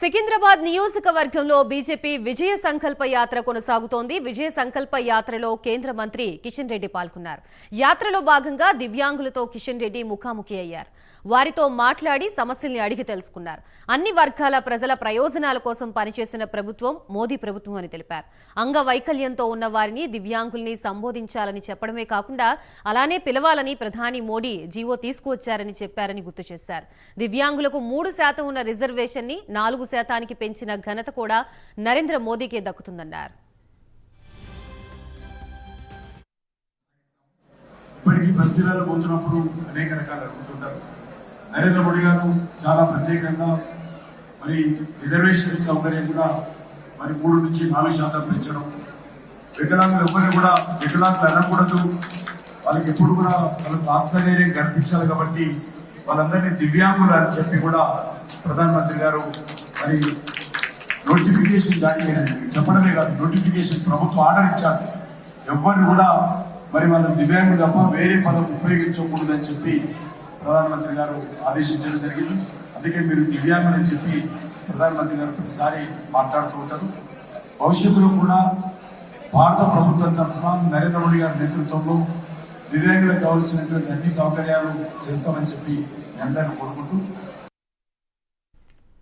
సికింద్రాబాద్ నియోజకవర్గంలో బీజేపీ విజయ సంకల్ప యాత్ర కొనసాగుతోంది. విజయ సంకల్ప యాత్రలో కేంద్ర మంత్రి కిషన్ రెడ్డి పాల్గొన్నారు. యాత్రలో భాగంగా దివ్యాంగులతో కిషన్ రెడ్డి ముఖాముఖి అయ్యారు. వారితో మాట్లాడి సమస్యల్ని అడిగి తెలుసుకున్నారు. అన్ని వర్గాల ప్రజల ప్రయోజనాల కోసం పనిచేసిన ప్రభుత్వం మోదీ ప్రభుత్వం అని తెలిపారు. అంగవైకల్యంతో ఉన్న వారిని దివ్యాంగుల్ని సంబోధించాలని చెప్పడమే కాకుండా అలానే పిలవాలని ప్రధాని మోడీ జీవో తీసుకువచ్చారని చెప్పారని గుర్తు చేశారు. దివ్యాంగులకు మూడు శాతం ఉన్న రిజర్వేషన్ని నాలుగు శాతానికి పెంచిన ఘనత కూడా నరేంద్ర మోదీకే దక్కుతుందన్నారు. ఇప్పటికీ బస్తీలలో పోతున్నప్పుడు అనేక రకాలు అడుగుతుంటారు నరేంద్ర మోడీ గారు చాలా ప్రత్యేకంగా మరి రిజర్వేషన్ సౌకర్యం కూడా మరి మూడు నుంచి నాలుగు శాతం పెంచడం వికలాంగులు ఎవరిని కూడా వికలాంగులు అనకూడదు వాళ్ళకి ఎప్పుడు కూడా వాళ్ళకు ఆత్మధైర్యం కనిపించాలి కాబట్టి వాళ్ళందరినీ దివ్యాంగులు అని చెప్పి కూడా ప్రధానమంత్రి గారు అది నోటిఫికేషన్ జారీ చేయడం చెప్పడమే కాదు నోటిఫికేషన్ ప్రభుత్వం ఆర్డర్ ఇచ్చారు. ఎవరు కూడా మరి వాళ్ళ దివ్యాంగులు తప్ప వేరే పదం ఉపయోగించకూడదని చెప్పి ప్రధానమంత్రి గారు ఆదేశించడం జరిగింది. అందుకే మీరు దివ్యాంగులని అని చెప్పి ప్రధానమంత్రి గారు ప్రతిసారి మాట్లాడుతూ ఉంటారు. భవిష్యత్తులో కూడా భారత ప్రభుత్వం తరఫున నరేంద్ర మోడీ గారి నేతృత్వంలో దివ్యాంగులకు కావాల్సినటువంటి అన్ని సౌకర్యాలు చేస్తామని చెప్పి మీ అందరిని కోరుకుంటూ